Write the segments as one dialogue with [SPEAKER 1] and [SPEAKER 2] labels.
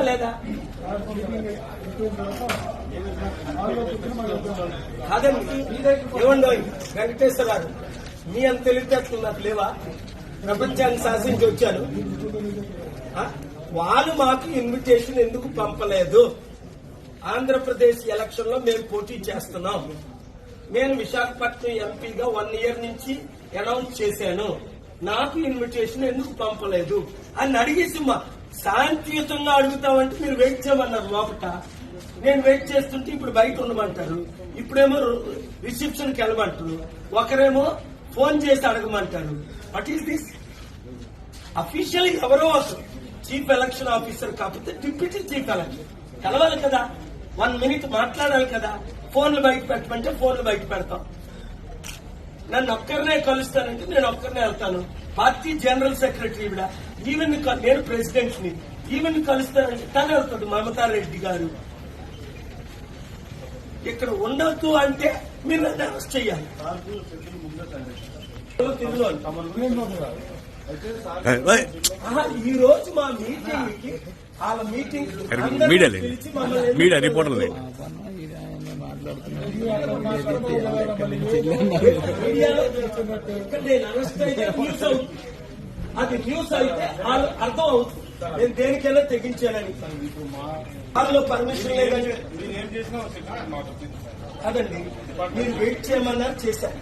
[SPEAKER 1] ఉందా లేదా? కాదండి ఏమండో వెంకటేశ్వర గారు మీ అంత తెలివితేటలు నాకు లేవా? ప్రపంచాన్ని శాసించి వచ్చాను వాళ్ళు మాకు ఇన్విటేషన్ ఎందుకు పంపలేదు? ఆంధ్రప్రదేశ్ ఎలక్షన్లో మేము పోటీ చేస్తున్నాం. నేను విశాఖపట్నం ఎంపీగా వన్ ఇయర్ నుంచి అనౌన్స్ చేశాను. నాకు ఇన్విటేషన్ ఎందుకు పంపలేదు? అని అడిగేసి మా శాంతియుతంగా అడుగుతామంటే మీరు వెయిట్ చేయమన్నారు లోపట. నేను వెయిట్ చేస్తుంటే ఇప్పుడు బయట ఉండమంటారు. ఇప్పుడేమో రిసెప్షన్కి వెళ్ళమంటారు. ఒకరేమో ఫోన్ చేసి అడగమంటారు. వాట్ ఈస్ దిస్ అఫీషియల్ ఎవరో అసలు చీఫ్ ఎలక్షన్ ఆఫీసర్ కాకపోతే డిప్యూటీ చీఫ్ ఎలక్షన్ కలవాలి కదా. వన్ మినిట్ మాట్లాడాలి కదా. ఫోన్లు బయట పెట్టమంటే ఫోన్లు బయట పెడతాం. నన్ను ఒక్కరినే కలుస్తానంటే నేను ఒక్కరినే వెళ్తాను. పార్టీ జనరల్ సెక్రటరీ కూడా ఈవెన్ నేను ప్రెసిడెంట్ని ఈవెన్ కలుస్తానంటే తను వెళ్తాడు మమతా రెడ్డి గారు. ఇక్కడ ఉండొద్దు అంటే మీరు నన్ను అరెస్ట్ చేయాలి. ఈ రోజు మా మీటింగ్కి వాళ్ళ మీటింగ్.
[SPEAKER 2] మీడియా రిపోర్టర్లే
[SPEAKER 1] మాట్లాడుతున్నాను అది న్యూస్ అయితే వాళ్ళు అర్థం అవుతుంది నేను దేనికైనా తెగించానని వాళ్ళు పర్మిషన్ లేదని అదండి మీరు వెయిట్ చేయమన్నారు చేశాను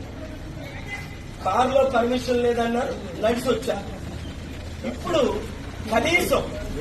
[SPEAKER 1] కారులో పర్మిషన్ లేదన్నారు నడిచి వచ్చా ఇప్పుడు కనీసం